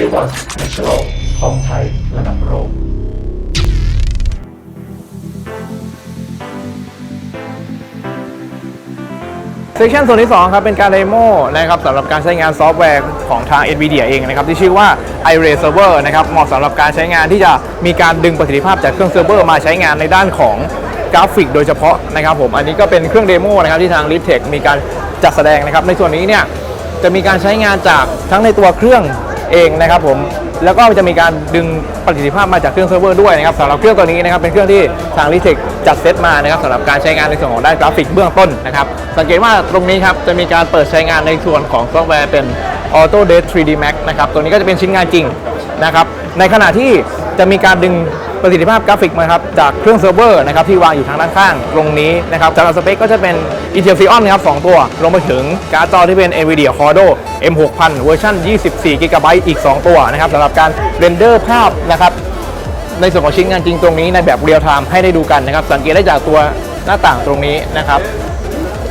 A1 National ของไทยระดับโลกเซสชันส่วนที่ 2 ครับ เป็นการเดโมนะครับสำหรับการใช้งานซอฟต์แวร์ของทาง NVIDIA เองนะครับ ที่ชื่อว่า iRay Server นะครับ เหมาะสำหรับการใช้งานที่จะมีการดึงประสิทธิภาพจากเครื่องเซิร์ฟเวอร์มาใช้งานในด้านของกราฟิก โดยเฉพาะนะครับผม อันนี้ก็เป็นเครื่องเดโมนะครับที่ทาง l i p t e c h มีการจัดแสดงนะครับ ในส่วนนี้เนี่ยจะมีการใช้งานจากทั้งในตัวเครื่อง เองนะครับผมแล้วก็จะมีการดึงประสิทธิภาพมาจากเครื่องเซิร์ฟเวอร์ด้วยนะครับสำหรับเครื่องตัวนี้นะครับเป็นเครื่องที่ทางลิเทคจัดเซตมานะครับสำหรับการใช้งานในส่วนของด้านกราฟิกเบื้องต้นนะครับสังเกตว่าตรงนี้ครับจะมีการเปิดใช้งานในส่วนของซอฟต์แวร์เป็น Auto Desk 3D Max นะครับตัวนี้ก็จะเป็นชิ้นงานจริงนะครับในขณะที่จะมีการดึง ประสิทธิภาพกราฟิกมาครับจากเครื่องเซิร์ฟเวอร์นะครับที่วางอยู่ทางด้านข้างตรงนี้นะครับสำหรับสเปคก็จะเป็น Intel Xeon นะครับ2ตัวรวมไปถึงการ์ดจอที่เป็น NVIDIA Cordo M6000 เวอร์ชัน24 GB อีก 2 ตัวนะครับสำหรับการเรนเดอร์ภาพนะครับในส่วนของชิ้นงานจริงตรงนี้ในแบบเรียลไทม์ให้ได้ดูกันนะครับสังเกตได้จากตัวหน้าต่างตรงนี้นะครับ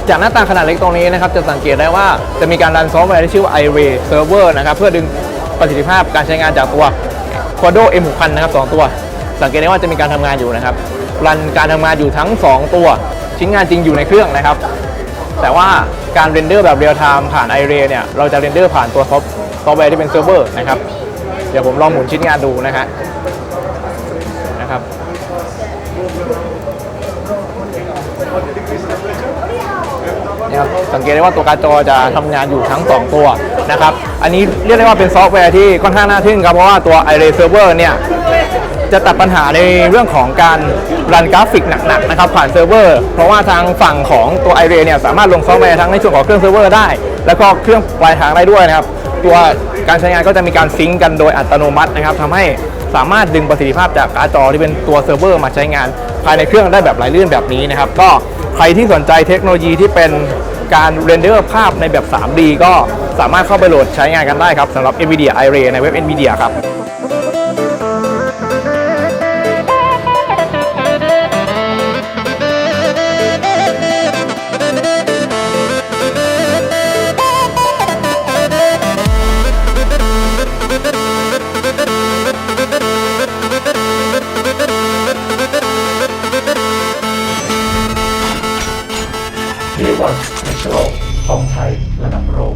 จากหน้าต่างขนาดเล็กตรงนี้นะครับจะสังเกตได้ว่าจะมีการรันซอฟต์แวร์ที่ชื่อว่า iRay Server นะครับเพื่อดึงประสิทธิภาพการใช้งานจากตัว Quadro M6000 นะครับสองตัว สังเกตได้ว่าจะมีการทำงานอยู่นะครับรันการทำงานอยู่ทั้ง 2 ตัว ชิ้นงานจริงอยู่ในเครื่องนะครับ แต่ว่าการเรนเดอร์แบบเรียลไทม์ผ่าน iRay เนี่ยเราจะเรนเดอร์ผ่านตัวซอฟต์ซอฟต์แวร์ที่เป็นเซิร์ฟเวอร์นะครับเดี๋ยวผมลองหมุนชิ้นงานดูนะฮะนะครับนะครับสังเกตได้ว่าตัวการ์ดจอจะทำงานอยู่ทั้ง 2 ตัวนะครับ อันนี้เรียกได้ว่าเป็นซอฟต์แวร์ที่ค่อนข้างน่าทึ่งครับ เพราะว่าตัว iRay Server เนี่ย จะตัดปัญหาในเรื่องของการรันกราฟิกหนักๆนะครับผ่านเซิร์ฟเวอร์ เพราะว่าทางฝั่งของตัว iRay เนี่ยสามารถลงซอฟต์แวร์ทั้งในส่วนของเครื่องเซิร์ฟเวอร์ได้ แล้วก็เครื่องปลายทางได้ด้วยนะครับ ตัวการใช้งานก็จะมีการซิงก์กันโดยอัตโนมัตินะครับทำให้สามารถดึงประสิทธิภาพจากการ์ดจอที่เป็นตัวเซิร์ฟเวอร์มาใช้งาน ภายในเครื่องได้แบบไหลลื่นแบบนี้นะครับ ก็ใครที่สนใจเทคโนโลยีที่เป็นการเรนเดอร์ภาพในแบบ 3D ก็สามารถเข้าไปโหลดใช้งานกันได้ครับสำหรับ NVIDIA iRay ในเว็บ NVIDIA ครับ บอลเชื้อโลกของไทยระดับโลก